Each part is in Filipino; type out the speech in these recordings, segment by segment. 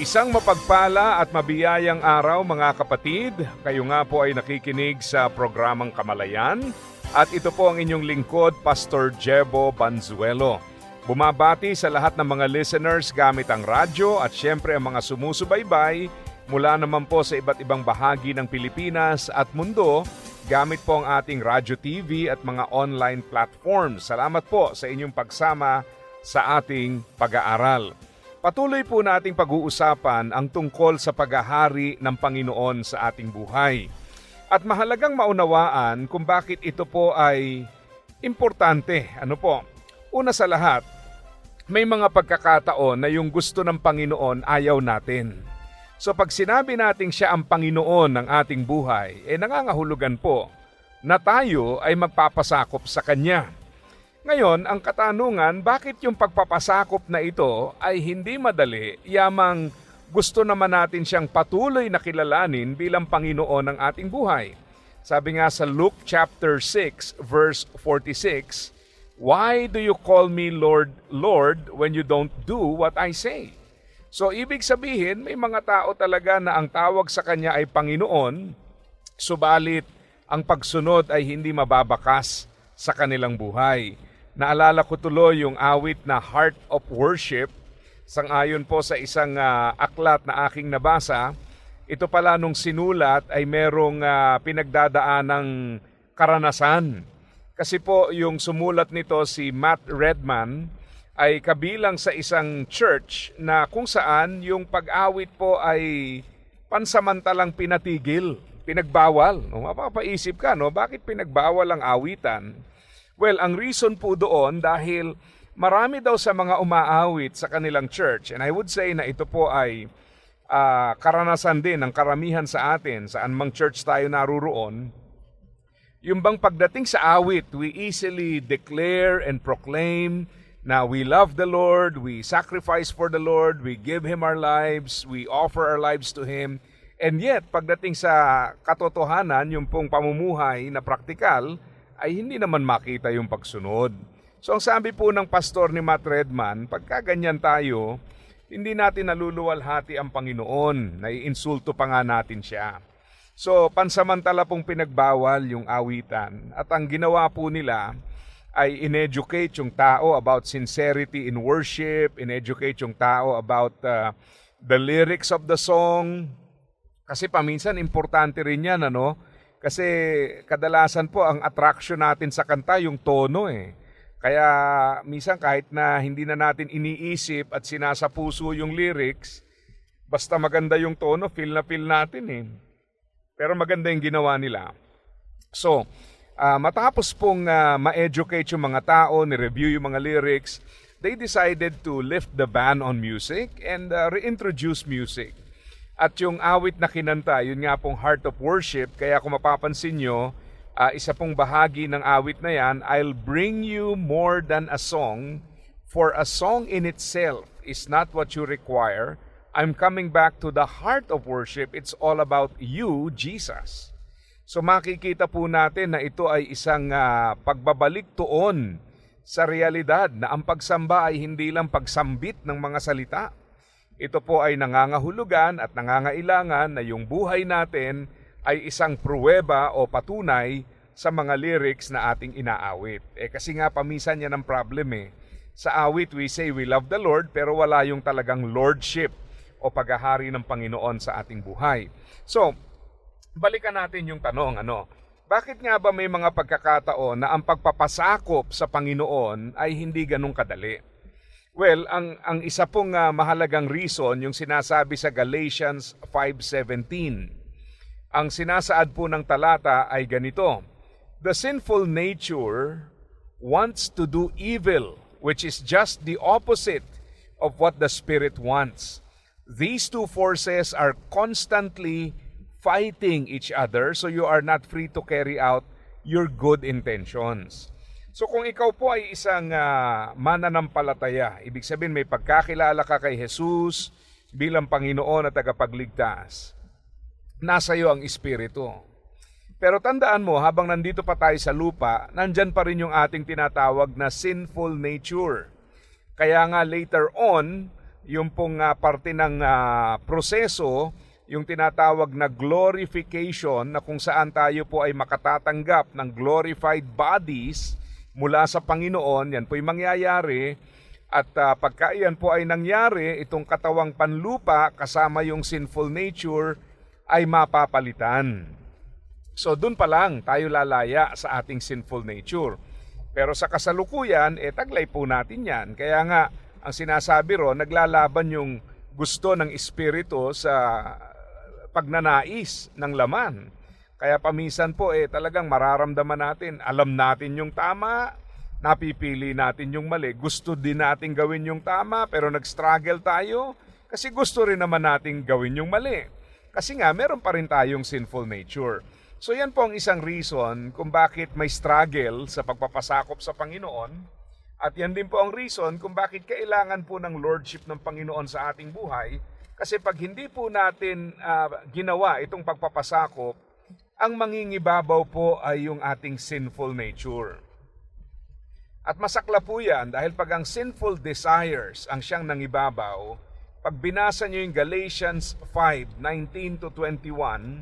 Isang mapagpala at mabiyayang araw mga kapatid. Kayo nga po ay nakikinig sa programang Kamalayan at ito po ang inyong lingkod, Pastor Jebo Banzuelo. Bumabati sa lahat ng mga listeners gamit ang radyo at syempre ang mga sumusubaybay mula naman po sa iba't ibang bahagi ng Pilipinas at mundo gamit po ang ating radyo TV at mga online platforms. Salamat po sa inyong pagsama sa ating pag-aaral. Patuloy po nating pag-uusapan ang tungkol sa paghahari ng Panginoon sa ating buhay. At mahalagang maunawaan kung bakit ito po ay importante. Ano po? Una sa lahat, may mga pagkakataon na yung gusto ng Panginoon ayaw natin. So pag sinabi nating siya ang Panginoon ng ating buhay, eh nangangahulugan po na tayo ay magpapasakop sa Kanya. Ngayon, ang katanungan, bakit yung pagpapasakop na ito ay hindi madali, yamang gusto naman natin siyang patuloy na kilalanin bilang Panginoon ng ating buhay. Sabi nga sa Luke chapter 6 verse 46, Why do you call me Lord, Lord when you don't do what I say? So ibig sabihin, may mga tao talaga na ang tawag sa kanya ay Panginoon, subalit ang pagsunod ay hindi mababakas sa kanilang buhay. Naalala ko tuloy yung awit na Heart of Worship. Sangayon po sa isang uh, aklat na aking nabasa, ito pala nung sinulat ay merong uh, pinagdadaan ng karanasan. Kasi po yung sumulat nito si Matt Redman ay kabilang sa isang church na kung saan yung pag-awit po ay pansamantalang pinatigil, pinagbawal. No? Mapapaisip ka, no? bakit pinagbawal ang awitan? Well, ang reason po doon dahil marami daw sa mga umaawit sa kanilang church and I would say na ito po ay uh, karanasan din ng karamihan sa atin saan mang church tayo naruroon. Yung bang pagdating sa awit, we easily declare and proclaim na we love the Lord, we sacrifice for the Lord, we give Him our lives, we offer our lives to Him. And yet, pagdating sa katotohanan, yung pong pamumuhay na praktikal, ay hindi naman makita yung pagsunod. So ang sabi po ng pastor ni Matt Redman, pagka ganyan tayo, hindi natin naluluwalhati ang Panginoon, naiinsulto pa nga natin siya. So pansamantala pong pinagbawal yung awitan at ang ginawa po nila ay in-educate yung tao about sincerity in worship, in-educate yung tao about uh, the lyrics of the song. Kasi paminsan importante rin yan, ano? Kasi kadalasan po ang attraction natin sa kanta yung tono eh. Kaya minsan kahit na hindi na natin iniisip at sinasapuso yung lyrics, basta maganda yung tono, feel na feel natin eh. Pero maganda yung ginawa nila. So, uh, matapos pong uh, ma-educate yung mga tao, ni-review yung mga lyrics, they decided to lift the ban on music and uh, reintroduce music. At yung awit na kinanta, yun nga pong Heart of Worship, kaya kung mapapansin nyo, uh, isa pong bahagi ng awit na yan, I'll bring you more than a song, for a song in itself is not what you require. I'm coming back to the heart of worship. It's all about you, Jesus. So makikita po natin na ito ay isang uh, pagbabalik tuon sa realidad na ang pagsamba ay hindi lang pagsambit ng mga salita, ito po ay nangangahulugan at nangangailangan na yung buhay natin ay isang pruweba o patunay sa mga lyrics na ating inaawit. Eh kasi nga pamisan yan ang problem eh. Sa awit we say we love the Lord pero wala yung talagang lordship o paghahari ng Panginoon sa ating buhay. So, balikan natin yung tanong ano, bakit nga ba may mga pagkakataon na ang pagpapasakop sa Panginoon ay hindi ganun kadali? Well, ang ang isa pong uh, mahalagang reason yung sinasabi sa Galatians 5:17. Ang sinasaad po ng talata ay ganito: The sinful nature wants to do evil, which is just the opposite of what the spirit wants. these two forces are constantly fighting each other so you are not free to carry out your good intentions. So kung ikaw po ay isang uh, mananampalataya, ibig sabihin may pagkakilala ka kay Jesus bilang Panginoon at tagapagligtas, nasa iyo ang Espiritu. Pero tandaan mo, habang nandito pa tayo sa lupa, nandyan pa rin yung ating tinatawag na sinful nature. Kaya nga later on, yung pong uh, parte ng uh, proseso, yung tinatawag na glorification na kung saan tayo po ay makatatanggap ng glorified bodies mula sa Panginoon, yan po yung mangyayari. At uh, pagka yan po ay nangyari, itong katawang panlupa kasama yung sinful nature ay mapapalitan. So doon pa lang tayo lalaya sa ating sinful nature. Pero sa kasalukuyan, eh taglay po natin yan. Kaya nga, ang sinasabi ro, naglalaban yung gusto ng espiritu sa pagnanais ng laman. Kaya pamisan po eh talagang mararamdaman natin, alam natin yung tama, napipili natin yung mali. Gusto din natin gawin yung tama pero nag-struggle tayo kasi gusto rin naman natin gawin yung mali. Kasi nga meron pa rin tayong sinful nature. So yan po ang isang reason kung bakit may struggle sa pagpapasakop sa Panginoon. At yan din po ang reason kung bakit kailangan po ng lordship ng Panginoon sa ating buhay. Kasi pag hindi po natin uh, ginawa itong pagpapasakop, ang mangingibabaw po ay yung ating sinful nature. At masakla po yan dahil pag ang sinful desires ang siyang nangibabaw, pag binasa nyo yung Galatians 5, 19 to 21,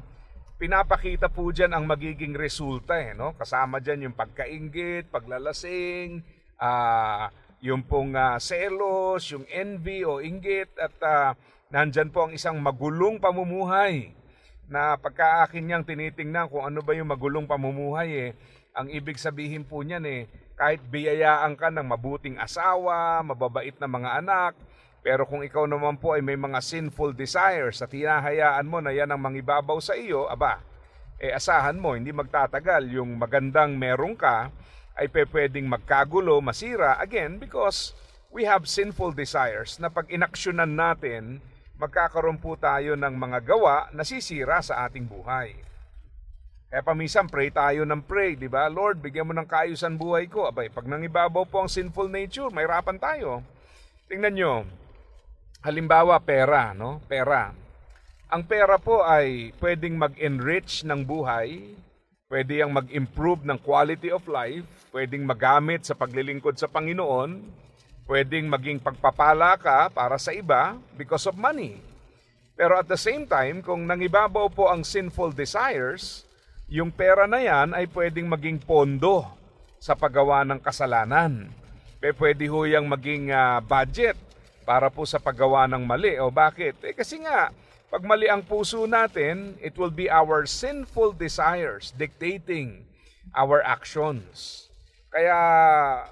pinapakita po dyan ang magiging resulta. Eh, no? Kasama dyan yung pagkaingit, paglalasing, uh, yung pong uh, selos, yung envy o inggit, at uh, nandyan po ang isang magulong pamumuhay na pagkaakin niyang tinitingnan kung ano ba yung magulong pamumuhay eh. Ang ibig sabihin po niyan eh, kahit biyayaan ka ng mabuting asawa, mababait na mga anak, pero kung ikaw naman po ay may mga sinful desires at hinahayaan mo na yan ang mangibabaw sa iyo, aba, eh asahan mo, hindi magtatagal yung magandang meron ka ay pwedeng magkagulo, masira, again, because we have sinful desires na pag inaksyonan natin, magkakaroon po tayo ng mga gawa na sisira sa ating buhay. Kaya paminsan pray tayo ng pray, di ba? Lord, bigyan mo ng kaayusan buhay ko. Abay, pag nangibabaw po ang sinful nature, may rapan tayo. Tingnan nyo, halimbawa pera, no? Pera. Ang pera po ay pwedeng mag-enrich ng buhay, pwede yang mag-improve ng quality of life, pwedeng magamit sa paglilingkod sa Panginoon, pwedeng maging pagpapala ka para sa iba because of money. Pero at the same time, kung nangibabaw po ang sinful desires, yung pera na yan ay pwedeng maging pondo sa paggawa ng kasalanan. Pwede ho yung maging uh, budget para po sa paggawa ng mali. O bakit? Eh kasi nga, pag mali ang puso natin, it will be our sinful desires dictating our actions. Kaya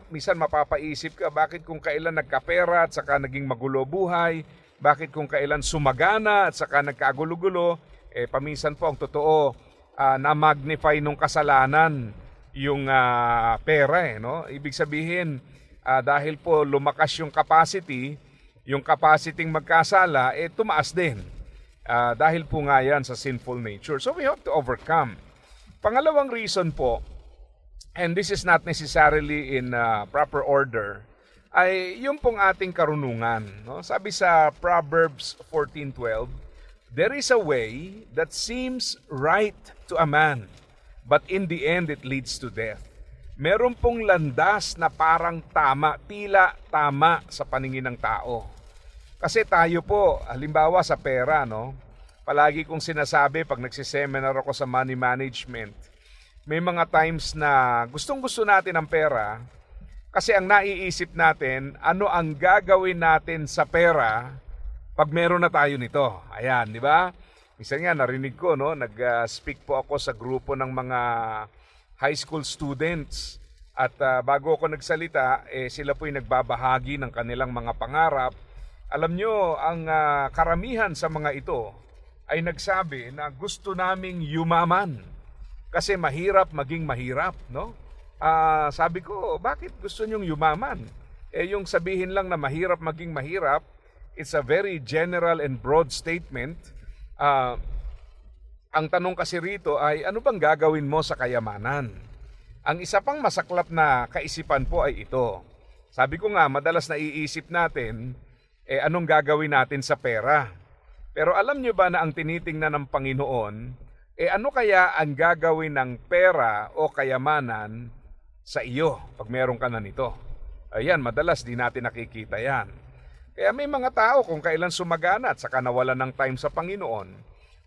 misan mapapaisip ka, bakit kung kailan nagkapera at saka naging magulo buhay, bakit kung kailan sumagana at saka nagkagulo-gulo, eh paminsan po ang totoo, uh, na-magnify nung kasalanan yung uh, pera eh, no? Ibig sabihin, uh, dahil po lumakas yung capacity, yung capacity magkasala, eh tumaas din. Uh, dahil po nga yan sa sinful nature. So we have to overcome. Pangalawang reason po, and this is not necessarily in uh, proper order, ay yung pong ating karunungan. No? Sabi sa Proverbs 14.12, There is a way that seems right to a man, but in the end it leads to death. Meron pong landas na parang tama, tila tama sa paningin ng tao. Kasi tayo po, halimbawa sa pera, no? Palagi kong sinasabi pag nagsiseminar ako sa money management, may mga times na gustong-gusto natin ang pera kasi ang naiisip natin, ano ang gagawin natin sa pera pag meron na tayo nito. Ayan, di ba? Minsan nga narinig ko, no, nag-speak po ako sa grupo ng mga high school students. At uh, bago ako nagsalita, eh, sila po yung nagbabahagi ng kanilang mga pangarap alam nyo, ang uh, karamihan sa mga ito ay nagsabi na gusto naming yumaman kasi mahirap maging mahirap, no? Uh, sabi ko, bakit gusto nyong yumaman? Eh yung sabihin lang na mahirap maging mahirap, it's a very general and broad statement. Ah, ang tanong kasi rito ay ano bang gagawin mo sa kayamanan? Ang isa pang masaklap na kaisipan po ay ito. Sabi ko nga, madalas naiisip natin, eh anong gagawin natin sa pera? Pero alam nyo ba na ang tinitingnan ng Panginoon, eh ano kaya ang gagawin ng pera o kayamanan sa iyo pag meron ka na nito? Ayan, madalas di natin nakikita yan. Kaya may mga tao kung kailan sumagana at saka nawalan ng time sa Panginoon.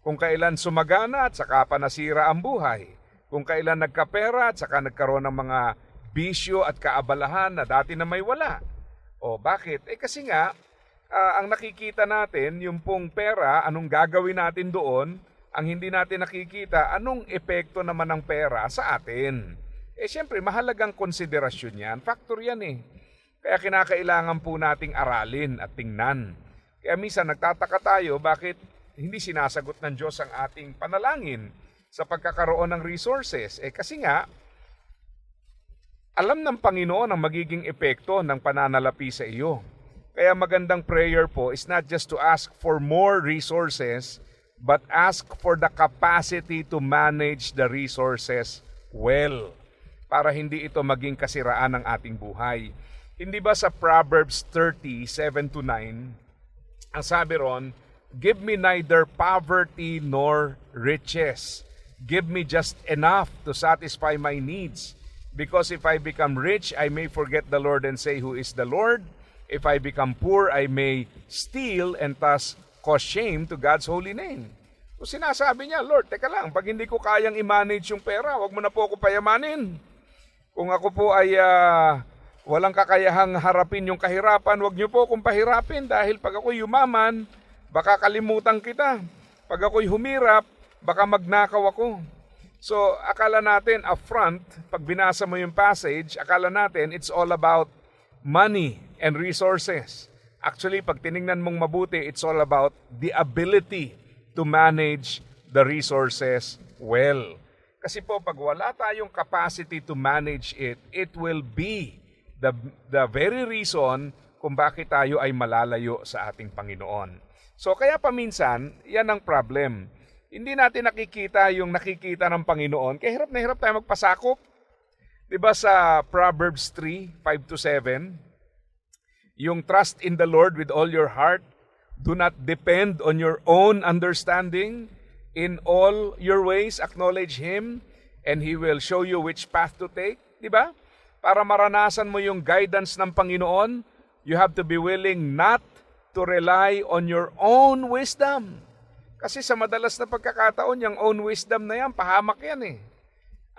Kung kailan sumagana at saka pa nasira ang buhay. Kung kailan nagkapera at saka nagkaroon ng mga bisyo at kaabalahan na dati na may wala. O bakit? Eh kasi nga, ah, ang nakikita natin, yung pong pera, anong gagawin natin doon, ang hindi natin nakikita, anong epekto naman ng pera sa atin. Eh siyempre, mahalagang konsiderasyon yan. Factor yan eh. Kaya kinakailangan po nating aralin at tingnan. Kaya minsan nagtataka tayo bakit hindi sinasagot ng Diyos ang ating panalangin sa pagkakaroon ng resources. Eh kasi nga, alam ng Panginoon ang magiging epekto ng pananalapi sa iyo. Kaya magandang prayer po is not just to ask for more resources, but ask for the capacity to manage the resources well para hindi ito maging kasiraan ng ating buhay. Hindi ba sa Proverbs 30, 7 to 9, ang sabi ron, Give me neither poverty nor riches. Give me just enough to satisfy my needs. Because if I become rich, I may forget the Lord and say, Who is the Lord? If I become poor, I may steal and thus cause shame to God's holy name. So sinasabi niya, Lord, teka lang, pag hindi ko kayang i-manage yung pera, wag mo na po ako payamanin. Kung ako po ay ah, walang kakayahang harapin yung kahirapan, wag niyo po akong pahirapin dahil pag ako yumaman, baka kalimutan kita. Pag ako'y humirap, baka magnakaw ako. So, akala natin upfront, pag binasa mo yung passage, akala natin it's all about money and resources. Actually, pag tiningnan mong mabuti, it's all about the ability to manage the resources well. Kasi po, pag wala tayong capacity to manage it, it will be the, the very reason kung bakit tayo ay malalayo sa ating Panginoon. So, kaya paminsan, yan ang problem. Hindi natin nakikita yung nakikita ng Panginoon. Kaya hirap na hirap tayo magpasakop. Di ba sa Proverbs 3, 5 to 7, yung trust in the Lord with all your heart, do not depend on your own understanding. In all your ways, acknowledge Him, and He will show you which path to take. Di ba? Para maranasan mo yung guidance ng Panginoon, you have to be willing not to rely on your own wisdom. Kasi sa madalas na pagkakataon, yung own wisdom na yan, pahamak yan eh.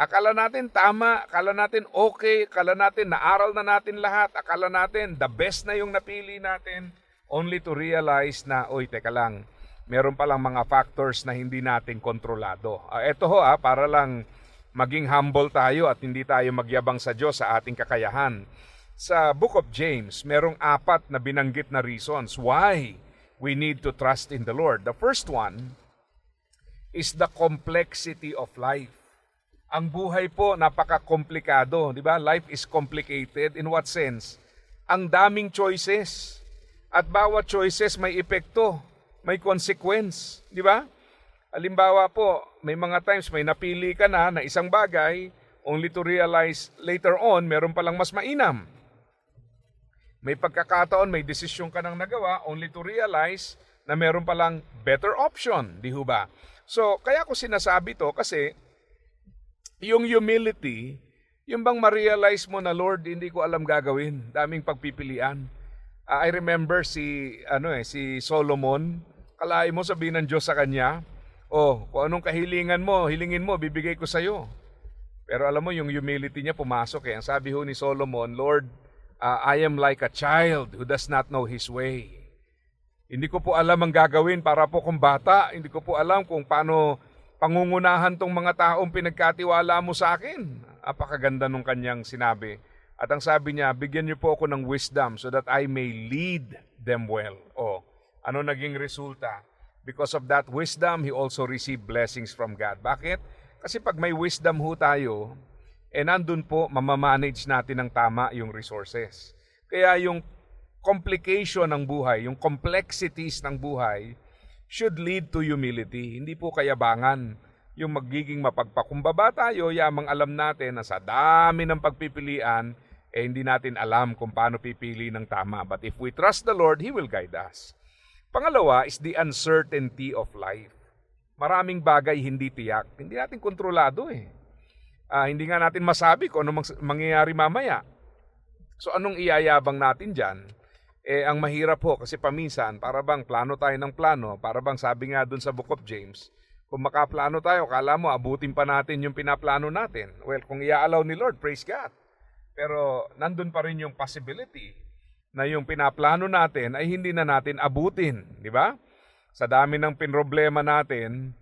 Akala natin tama, akala natin okay, akala natin naaral na natin lahat, akala natin the best na yung napili natin, only to realize na, oy, teka lang, meron palang mga factors na hindi natin kontrolado. Uh, eto ho ah, para lang maging humble tayo at hindi tayo magyabang sa Diyos sa ating kakayahan. Sa Book of James, merong apat na binanggit na reasons why we need to trust in the Lord. The first one is the complexity of life. Ang buhay po napaka-komplikado, di ba? Life is complicated in what sense? Ang daming choices. At bawat choices may epekto, may consequence, di ba? Halimbawa po, may mga times may napili ka na na isang bagay only to realize later on meron palang mas mainam. May pagkakataon, may desisyon ka nang nagawa only to realize na meron palang better option, di ho ba? So, kaya ko sinasabi to kasi yung humility, yung bang ma-realize mo na Lord, hindi ko alam gagawin, daming pagpipilian. Ah, I remember si ano eh, si Solomon, kalahin mo sabihin ng Diyos sa kanya, oh, kung anong kahilingan mo, hilingin mo, bibigay ko sa iyo. Pero alam mo yung humility niya pumasok eh. Ang sabi ho ni Solomon, Lord, uh, I am like a child who does not know his way. Hindi ko po alam ang gagawin para po kung bata. Hindi ko po alam kung paano pangungunahan tong mga taong pinagkatiwala mo sa akin. Apakaganda nung kanyang sinabi. At ang sabi niya, bigyan niyo po ako ng wisdom so that I may lead them well. O, ano naging resulta? Because of that wisdom, he also received blessings from God. Bakit? Kasi pag may wisdom ho tayo, eh nandun po, mamamanage natin ng tama yung resources. Kaya yung complication ng buhay, yung complexities ng buhay, should lead to humility. Hindi po kayabangan yung magiging mapagpakumbaba tayo, yamang alam natin na sa dami ng pagpipilian, eh hindi natin alam kung paano pipili ng tama. But if we trust the Lord, He will guide us. Pangalawa is the uncertainty of life. Maraming bagay hindi tiyak. Hindi natin kontrolado eh. Ah, hindi nga natin masabi kung ano mang- mangyayari mamaya. So anong iyayabang natin dyan? Eh, ang mahirap po kasi paminsan, para bang plano tayo ng plano, para bang sabi nga dun sa Book of James, kung makaplano tayo, kala mo abutin pa natin yung pinaplano natin. Well, kung i-allow ni Lord, praise God. Pero nandun pa rin yung possibility na yung pinaplano natin ay hindi na natin abutin, di ba? Sa dami ng pinroblema natin,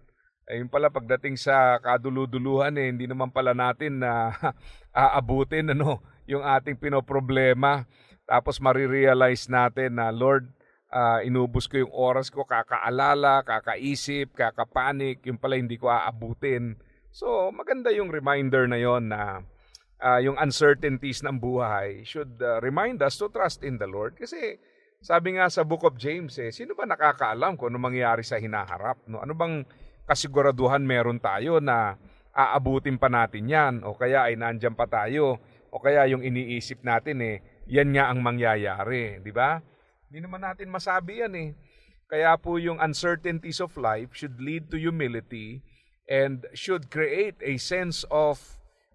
ay yung pala pagdating sa kaduluduluhan eh, hindi naman pala natin na aabutin ano, yung ating pinoproblema. Tapos marirealize natin na Lord, ah, inubos ko yung oras ko, kakaalala, kakaisip, kakapanik, yung pala hindi ko aabutin. So maganda yung reminder na yon na ah, yung uncertainties ng buhay should ah, remind us to trust in the Lord. Kasi sabi nga sa Book of James, eh, sino ba nakakaalam kung ano mangyayari sa hinaharap? No? Ano bang kasiguraduhan meron tayo na aabutin pa natin yan o kaya ay nandyan pa tayo o kaya yung iniisip natin eh, yan nga ang mangyayari, di ba? Hindi naman natin masabi yan eh. Kaya po yung uncertainties of life should lead to humility and should create a sense of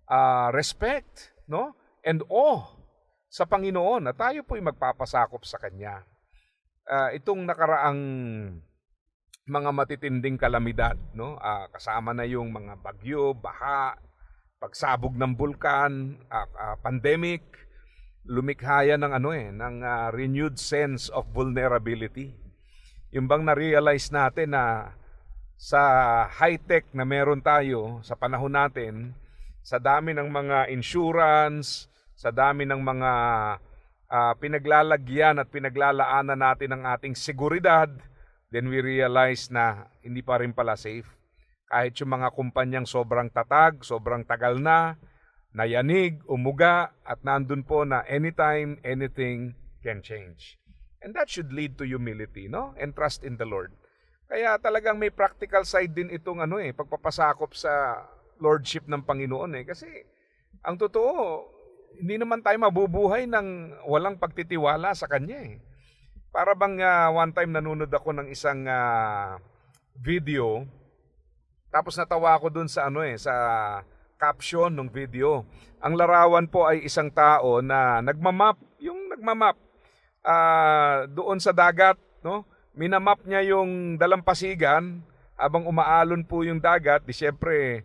uh, respect no? and awe sa Panginoon na tayo po'y magpapasakop sa Kanya. Ah, itong nakaraang mga matitinding kalamidad, no? Ah, kasama na yung mga bagyo, baha, pagsabog ng bulkan, ah, ah, pandemic, lumikha yan ng ano eh, ng ah, renewed sense of vulnerability. Yung bang na-realize natin na sa high-tech na meron tayo sa panahon natin, sa dami ng mga insurance, sa dami ng mga ah, pinaglalagyan at pinaglalaanan natin ng ating seguridad, then we realize na hindi pa rin pala safe. Kahit yung mga kumpanyang sobrang tatag, sobrang tagal na, nayanig, umuga, at nandun po na anytime, anything can change. And that should lead to humility, no? And trust in the Lord. Kaya talagang may practical side din itong ano eh, pagpapasakop sa lordship ng Panginoon eh. Kasi ang totoo, hindi naman tayo mabubuhay ng walang pagtitiwala sa Kanya eh. Para bang ah, one time nanonood ako ng isang ah, video, tapos natawa ako dun sa ano eh, sa caption ng video. Ang larawan po ay isang tao na nagmamap, yung nagmamap ah, doon sa dagat, no? Minamap niya yung dalampasigan habang umaalon po yung dagat, di syempre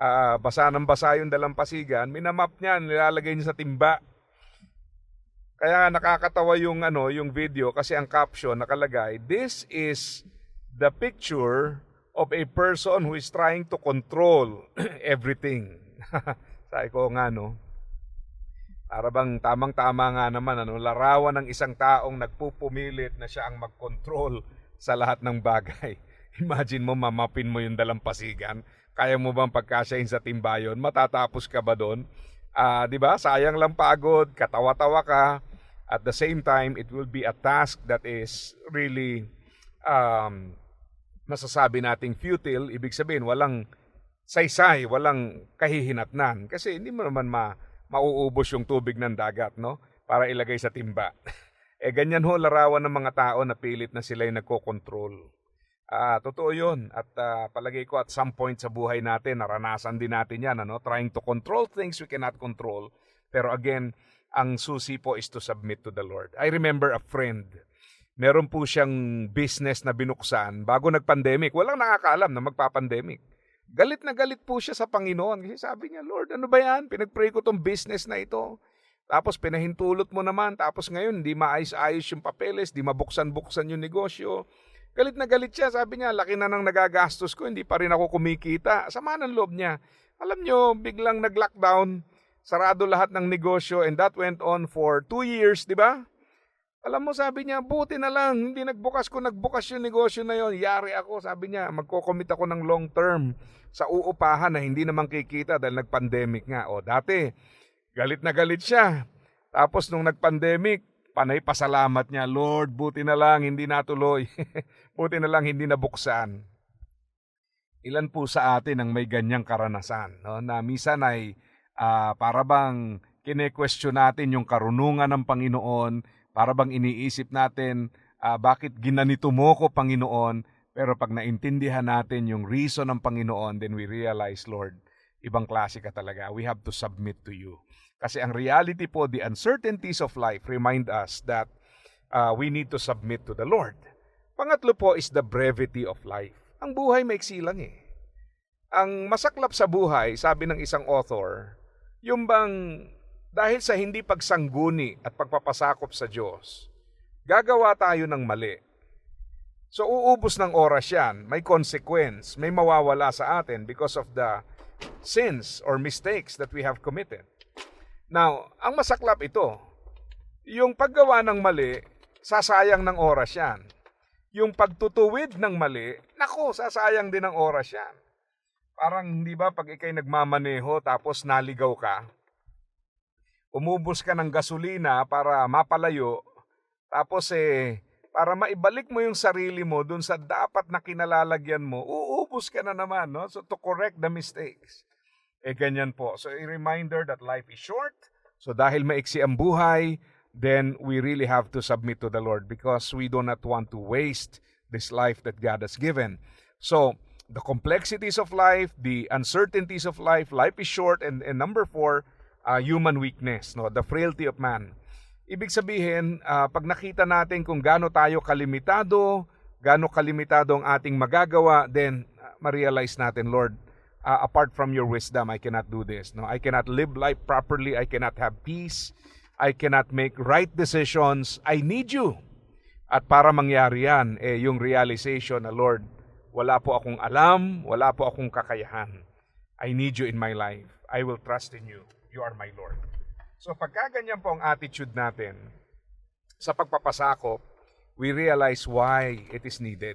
ah, basa ng basa yung dalampasigan, minamap niya, nilalagay niya sa timba. Kaya nakakatawa yung ano, yung video kasi ang caption nakalagay, this is the picture of a person who is trying to control everything. Sabi ko nga no. Para bang tamang-tama nga naman ano, larawan ng isang taong nagpupumilit na siya ang mag-control sa lahat ng bagay. Imagine mo mamapin mo yung dalampasigan. Kaya mo bang pagkasyahin sa timbayon? Matatapos ka ba doon? Ah, 'di ba? Sayang lang pagod, katawa-tawa ka. At the same time, it will be a task that is really um, masasabi nating futile. Ibig sabihin, walang saysay, walang kahihinatnan. Kasi hindi mo naman ma mauubos yung tubig ng dagat, no? Para ilagay sa timba. eh, ganyan ho larawan ng mga tao na pilit na sila yung nagko-control. Ah, totoo 'yun. At ah, palagay ko at some point sa buhay natin naranasan din natin 'yan, ano, trying to control things we cannot control. Pero again, ang susi po is to submit to the Lord. I remember a friend. Meron po siyang business na binuksan bago nag-pandemic. Walang nakakaalam na magpa-pandemic. Galit na galit po siya sa Panginoon kasi sabi niya, Lord, ano ba yan? Pinag-pray ko tong business na ito. Tapos pinahintulot mo naman, tapos ngayon hindi maayos-ayos yung papeles, di mabuksan-buksan yung negosyo. Galit na galit siya, sabi niya, laki na nang nagagastos ko, hindi pa rin ako kumikita. Sama ng loob niya. Alam niyo, biglang nag-lockdown, sarado lahat ng negosyo and that went on for two years, di ba? Alam mo, sabi niya, buti na lang, hindi nagbukas ko, nagbukas yung negosyo na yon. Yari ako, sabi niya, magko-commit ako ng long term sa uupahan na hindi naman kikita dahil nag-pandemic nga. O dati, galit na galit siya. Tapos nung nag-pandemic, panay pasalamat niya, Lord, buti na lang hindi natuloy. buti na lang hindi nabuksan. Ilan po sa atin ang may ganyang karanasan, no? na misan ay ah, para bang kine-question natin yung karunungan ng Panginoon, para bang iniisip natin, ah, bakit ginanito mo ko, Panginoon, pero pag naintindihan natin yung reason ng Panginoon, then we realize, Lord, ibang klase ka talaga. We have to submit to you. Kasi ang reality po, the uncertainties of life remind us that uh, we need to submit to the Lord. Pangatlo po is the brevity of life. Ang buhay maiksi lang eh. Ang masaklap sa buhay, sabi ng isang author, yung bang dahil sa hindi pagsangguni at pagpapasakop sa Diyos, gagawa tayo ng mali. So uubos ng oras yan, may consequence, may mawawala sa atin because of the sins or mistakes that we have committed. Now, ang masaklap ito, yung paggawa ng mali, sasayang ng oras yan. Yung pagtutuwid ng mali, nako, sasayang din ng oras yan. Parang, di ba, pag ikay nagmamaneho tapos naligaw ka, umubos ka ng gasolina para mapalayo, tapos eh, para maibalik mo yung sarili mo dun sa dapat na kinalalagyan mo, uubos ka na naman, no? So, to correct the mistakes. Eh, ganyan po. So, a reminder that life is short. So, dahil maiksi ang buhay, then we really have to submit to the Lord because we do not want to waste this life that God has given. So, the complexities of life, the uncertainties of life, life is short, and, and number four, uh, human weakness, no? the frailty of man. Ibig sabihin, ah, pag nakita natin kung gaano tayo kalimitado, gaano kalimitado ang ating magagawa, then ah, ma-realize natin, Lord, ah, apart from your wisdom, I cannot do this. No, I cannot live life properly. I cannot have peace. I cannot make right decisions. I need you. At para mangyari yan, eh, yung realization na, Lord, wala po akong alam, wala po akong kakayahan. I need you in my life. I will trust in you. You are my Lord. So pagka ganyan po ang attitude natin sa pagpapasakop, we realize why it is needed.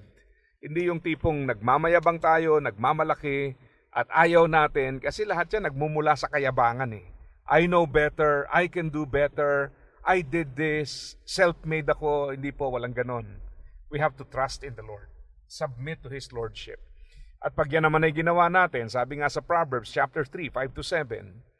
Hindi yung tipong nagmamayabang tayo, nagmamalaki, at ayaw natin kasi lahat yan nagmumula sa kayabangan eh. I know better, I can do better, I did this, self-made ako, hindi po, walang ganon. We have to trust in the Lord. Submit to His Lordship. At pag yan naman ay ginawa natin, sabi nga sa Proverbs chapter 3, 5 to 7,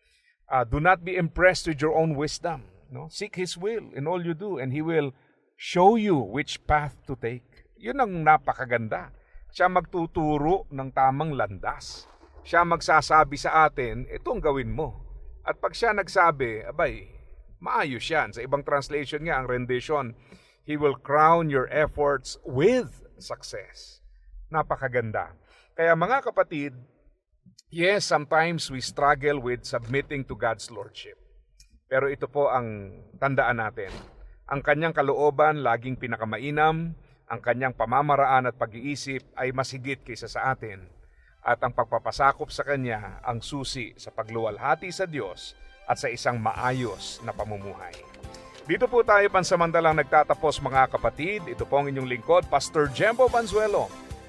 Uh, do not be impressed with your own wisdom. No? Seek His will in all you do, and He will show you which path to take. Yun ang napakaganda. Siya magtuturo ng tamang landas. Siya magsasabi sa atin, ito ang gawin mo. At pag siya nagsabi, abay, maayos yan. Sa ibang translation nga, ang rendition, He will crown your efforts with success. Napakaganda. Kaya mga kapatid, Yes, sometimes we struggle with submitting to God's Lordship. Pero ito po ang tandaan natin. Ang kanyang kalooban laging pinakamainam, ang kanyang pamamaraan at pag-iisip ay masigit kaysa sa atin. At ang pagpapasakop sa kanya ang susi sa pagluwalhati sa Diyos at sa isang maayos na pamumuhay. Dito po tayo pansamantalang nagtatapos mga kapatid. Ito po ang inyong lingkod, Pastor Jembo Banzuelo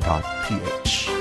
ph.